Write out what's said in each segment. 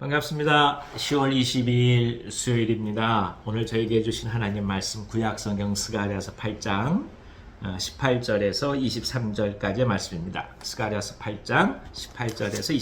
반갑습니다. 10월 22일 수요일입니다. 오늘 저에게 주신 하나님 말씀 구약성경 스가랴서 8장 18절에서 23절까지의 말씀입니다. 스가랴서 8장 18절에서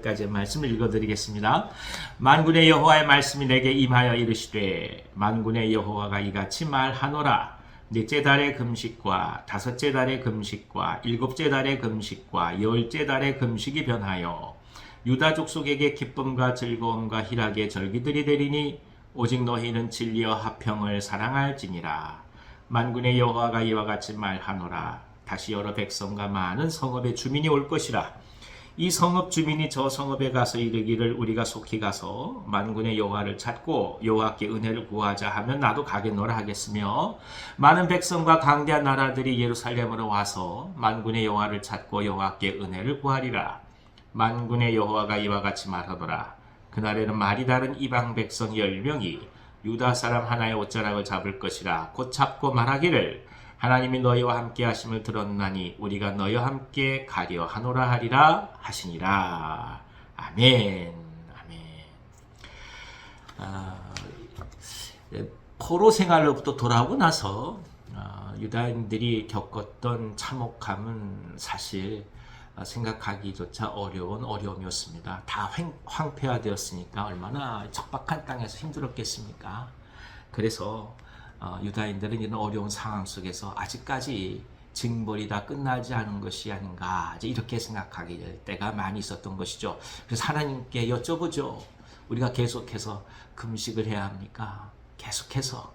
23절까지의 말씀을 읽어드리겠습니다. 만군의 여호와의 말씀이 내게 임하여 이르시되 만군의 여호와가 이같이 말하노라 넷째 달의 금식과 다섯째 달의 금식과 일곱째 달의 금식과 열째 달의 금식이 변하여 유다 족 속에게 기쁨과 즐거움과 희락의 절기들이 되리니 오직 너희는 진리와 화평을 사랑할지니라. 만군의 여호와가 이와 같이 말하노라. 다시 여러 백성과 많은 성읍의 주민이 올 것이라. 이 성읍 주민이 저 성읍에 가서 이르기를 우리가 속히 가서 만군의 여호와를 찾고 여호와께 은혜를 구하자 하면 나도 가겠노라 하겠으며 많은 백성과 강대한 나라들이 예루살렘으로 와서 만군의 여호와를 찾고 여호와께 은혜를 구하리라 만군의 여호와가 이와 같이 말하더라. 그날에는 말이 다른 이방 백성 열 명이 유다 사람 하나의 옷자락을 잡을 것이라 곧 잡고 말하기를 하나님이 너희와 함께 하심을 들었나니 우리가 너희와 함께 가려 하노라 하리라 하시니라. 아멘. 아멘. 아, 예, 포로 생활로부터 돌아오고 나서 아, 유다인들이 겪었던 참혹함은 사실 아, 생각하기조차 어려운 어려움이었습니다. 다 횡, 황폐화되었으니까 얼마나 척박한 땅에서 힘들었겠습니까? 그래서 어, 유다인들은 이런 어려운 상황 속에서 아직까지 징벌이 다 끝나지 않은 것이 아닌가 이렇게 생각하게 될 때가 많이 있었던 것이죠. 그래서 하나님께 여쭤보죠. 우리가 계속해서 금식을 해야 합니까? 계속해서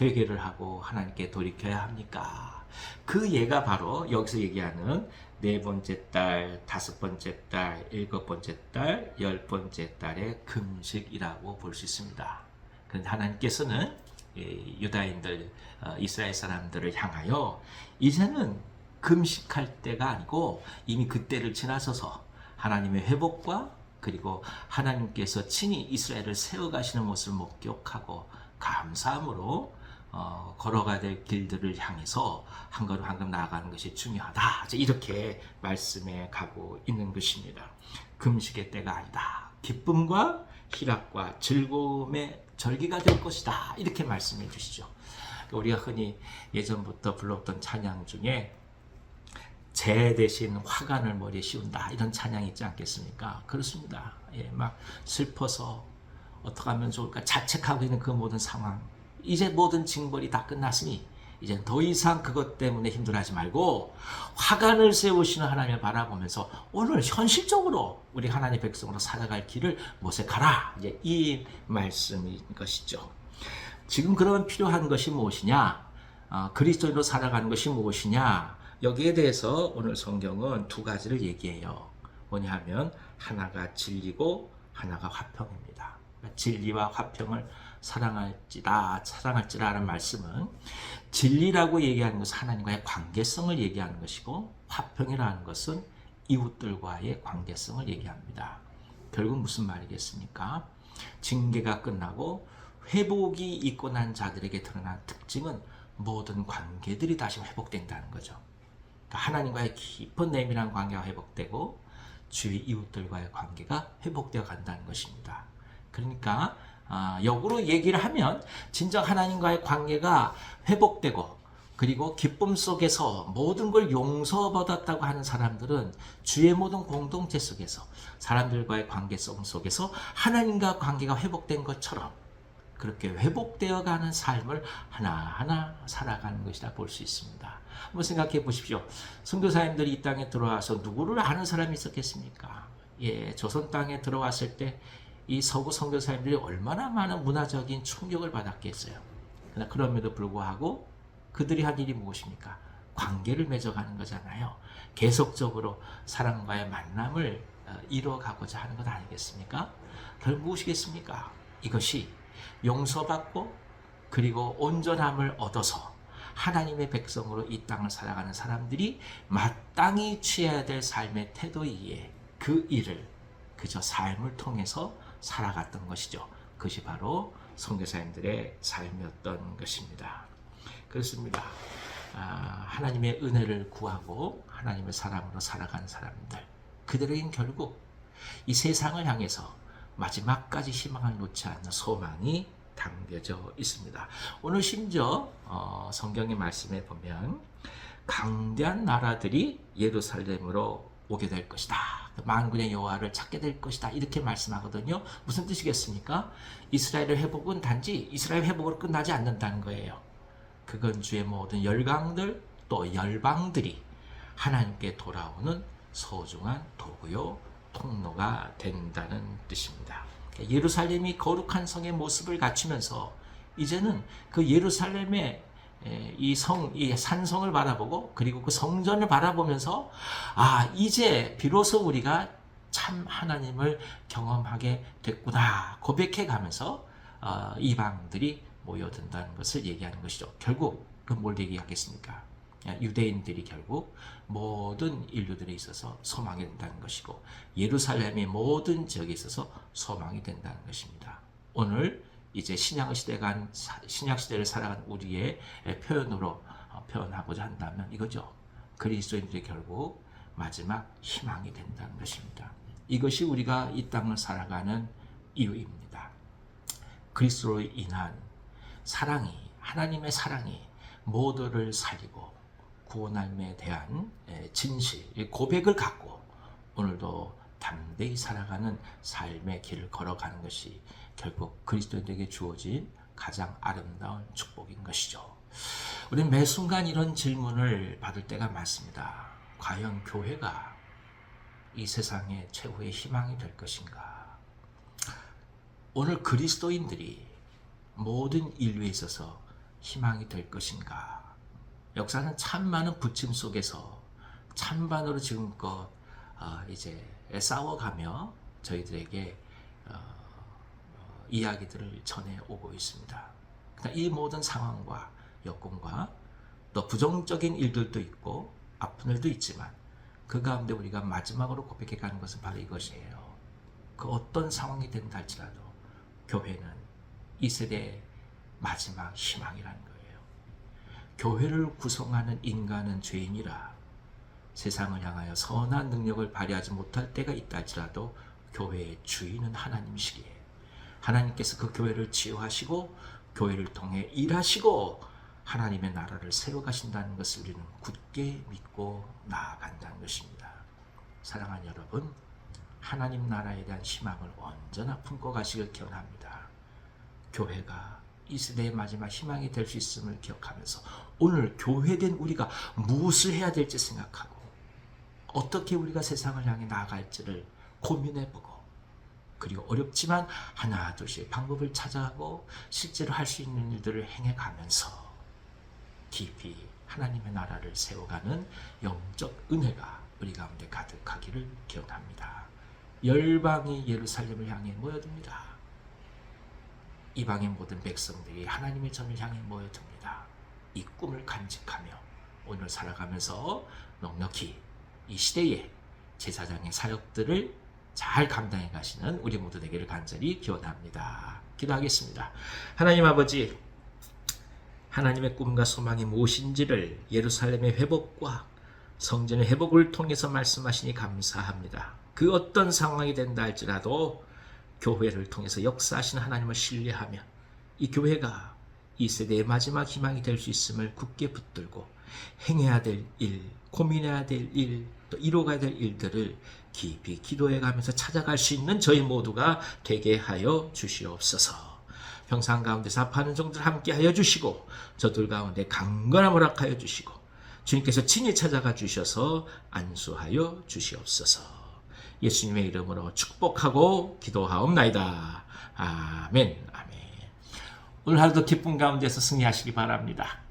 회개를 하고 하나님께 돌이켜야 합니까? 그 예가 바로 여기서 얘기하는 네 번째 달, 다섯 번째 달, 일곱 번째 달, 열 번째 달의 금식이라고 볼 수 있습니다. 그런데 하나님께서는 유다인들, 어, 이스라엘 사람들을 향하여 이제는 금식할 때가 아니고 이미 그때를 지나서서 하나님의 회복과 그리고 하나님께서 친히 이스라엘을 세워가시는 모습을 목격하고 감사함으로 어, 걸어가야 될 길들을 향해서 한 걸음 한 걸음 나아가는 것이 중요하다. 이렇게 말씀해 가고 있는 것입니다. 금식의 때가 아니다. 기쁨과 희락과 즐거움의 절기가 될 것이다. 이렇게 말씀해 주시죠. 우리가 흔히 예전부터 불렀던 찬양 중에 재 대신 화관을 머리에 씌운다 이런 찬양이 있지 않겠습니까? 그렇습니다. 예, 막 슬퍼서 어떻게 하면 좋을까 자책하고 있는 그 모든 상황 이제 모든 징벌이 다 끝났으니 이제 더 이상 그것 때문에 힘들어하지 말고 화관을 세우시는 하나님을 바라보면서 오늘 현실적으로 우리 하나님 백성으로 살아갈 길을 모색하라. 이제 이 말씀인 것이죠. 지금 그러면 필요한 것이 무엇이냐? 어, 그리스도인으로 살아가는 것이 무엇이냐? 여기에 대해서 오늘 성경은 두 가지를 얘기해요. 뭐냐 하면 하나가 진리고 하나가 화평입니다. 진리와 화평을 사랑할지다, 사랑할지라는 말씀은 진리라고 얘기하는 것은 하나님과의 관계성을 얘기하는 것이고 화평이라는 것은 이웃들과의 관계성을 얘기합니다. 결국 무슨 말이겠습니까? 징계가 끝나고 회복이 있고 난 자들에게 드러난 특징은 모든 관계들이 다시 회복된다는 거죠. 그러니까 하나님과의 깊은 내밀한 관계가 회복되고 주위 이웃들과의 관계가 회복되어 간다는 것입니다. 그러니까 아, 역으로 얘기를 하면 진정 하나님과의 관계가 회복되고 그리고 기쁨 속에서 모든 걸 용서받았다고 하는 사람들은 주의 모든 공동체 속에서 사람들과의 관계성 속에서 하나님과 관계가 회복된 것처럼 그렇게 회복되어 가는 삶을 하나하나 살아가는 것이다 볼수 있습니다. 한번 생각해 보십시오. 선교사님들이 이 땅에 들어와서 누구를 아는 사람이 있었겠습니까? 예, 조선 땅에 들어왔을 때 이 서구 선교사님들이 얼마나 많은 문화적인 충격을 받았겠어요. 그러나 그럼에도 불구하고 그들이 한 일이 무엇입니까? 관계를 맺어가는 거잖아요. 계속적으로 사람과의 만남을 어, 이뤄가고자 하는 것 아니겠습니까? 결국 무엇이겠습니까? 이것이 용서받고 그리고 온전함을 얻어서 하나님의 백성으로 이 땅을 살아가는 사람들이 마땅히 취해야 될 삶의 태도이기에 그 일을 그저 삶을 통해서 살아갔던 것이죠. 그것이 바로 선교사님들의 삶이었던 것입니다. 그렇습니다. 아, 하나님의 은혜를 구하고 하나님의 사람으로 살아가는 사람들 그들에겐 결국 이 세상을 향해서 마지막까지 희망을 놓지 않는 소망이 담겨져 있습니다. 오늘 심지어 어, 성경의 말씀에 보면 강대한 나라들이 예루살렘으로 오게 될 것이다. 만군의 여호와를 찾게 될 것이다. 이렇게 말씀하거든요. 무슨 뜻이겠습니까? 이스라엘의 회복은 단지 이스라엘 회복으로 끝나지 않는다는 거예요. 그건 주의 모든 열강들 또 열방들이 하나님께 돌아오는 소중한 도구요 통로가 된다는 뜻입니다. 예루살렘이 거룩한 성의 모습을 갖추면서 이제는 그 예루살렘의 이 성, 이 산성을 바라보고 그리고 그 성전을 바라보면서 아, 이제 비로소 우리가 참 하나님을 경험하게 됐구나 고백해 가면서 어, 이방들이 모여든다는 것을 얘기하는 것이죠. 결국 그뭘 얘기하겠습니까? 유대인들이 결국 모든 인류들에 있어서 소망이 된다는 것이고 예루살렘의 모든 지역에 있어서 소망이 된다는 것입니다. 오늘 이제 신약 시대가 신약 시대를 살아간 우리의 표현으로 어, 표현하고자 한다면 이거죠. 그리스도인들이 결국 마지막 희망이 된다는 것입니다. 이것이 우리가 이 땅을 살아가는 이유입니다. 그리스도로 인한 사랑이 하나님의 사랑이 모두를 살리고 구원함에 대한 진실, 고백을 갖고 오늘도 담대히 살아가는 삶의 길을 걸어가는 것이 결국 그리스도인에게 주어진 가장 아름다운 축복인 것이죠. 우리는 매 순간 이런 질문을 받을 때가 많습니다. 과연 교회가 이 세상의 최후의 희망이 될 것인가? 오늘 그리스도인들이 모든 인류에 있어서 희망이 될 것인가? 역사는 참 많은 부침 속에서 찬반으로 지금껏 어, 이제 싸워가며 저희들에게 어, 어, 이야기들을 전해 오고 있습니다. 그러니까 이 모든 상황과 여건과 또 부정적인 일들도 있고 아픈 일도 있지만 그 가운데 우리가 마지막으로 고백해 가는 것은 바로 이것이에요. 그 어떤 상황이 된다 할지라도 교회는 이 세대의 마지막 희망이라는 거예요. 교회를 구성하는 인간은 죄인이라 세상을 향하여 선한 능력을 발휘하지 못할 때가 있다 할지라도 교회의 주인은 하나님이시기에 하나님께서 그 교회를 치유하시고 교회를 통해 일하시고 하나님의 나라를 세워가신다는 것을 우리는 굳게 믿고 나아간다는 것입니다. 사랑하는 여러분, 하나님 나라에 대한 희망을 언제나 품고 가시길 기원합니다. 교회가 이 시대의 마지막 희망이 될 수 있음을 기억하면서 오늘 교회된 우리가 무엇을 해야 될지 생각하고 어떻게 우리가 세상을 향해 나아갈지를 고민해보고 그리고 어렵지만 하나 둘씩 방법을 찾아가고 실제로 할 수 있는 일들을 행해가면서 깊이 하나님의 나라를 세워가는 영적 은혜가 우리 가운데 가득하기를 기원합니다. 열방이 예루살렘을 향해 모여듭니다. 이방의 모든 백성들이 하나님의 점을 향해 모여듭니다. 이 꿈을 간직하며 오늘 살아가면서 넉넉히 이 시대의 제사장의 사역들을 잘 감당해 가시는 우리 모두 되기를 간절히 기원합니다. 기도하겠습니다. 하나님 아버지, 하나님의 꿈과 소망이 무엇인지를 예루살렘의 회복과 성전의 회복을 통해서 말씀하시니 감사합니다. 그 어떤 상황이 된다 할지라도 교회를 통해서 역사하시는 하나님을 신뢰하며 이 교회가 이 세대의 마지막 희망이 될 수 있음을 굳게 붙들고 행해야 될 일, 고민해야 될 일, 또 이루어가야 될 일들을 깊이 기도해 가면서 찾아갈 수 있는 저희 모두가 되게 하여 주시옵소서. 평상 가운데서 아파하는 종들 함께 하여 주시고 저들 가운데 강건함 허락하여 주시고 주님께서 친히 찾아가 주셔서 안수하여 주시옵소서. 예수님의 이름으로 축복하고 기도하옵나이다. 아멘. 아멘. 오늘 하루도 기쁨 가운데서 승리하시기 바랍니다.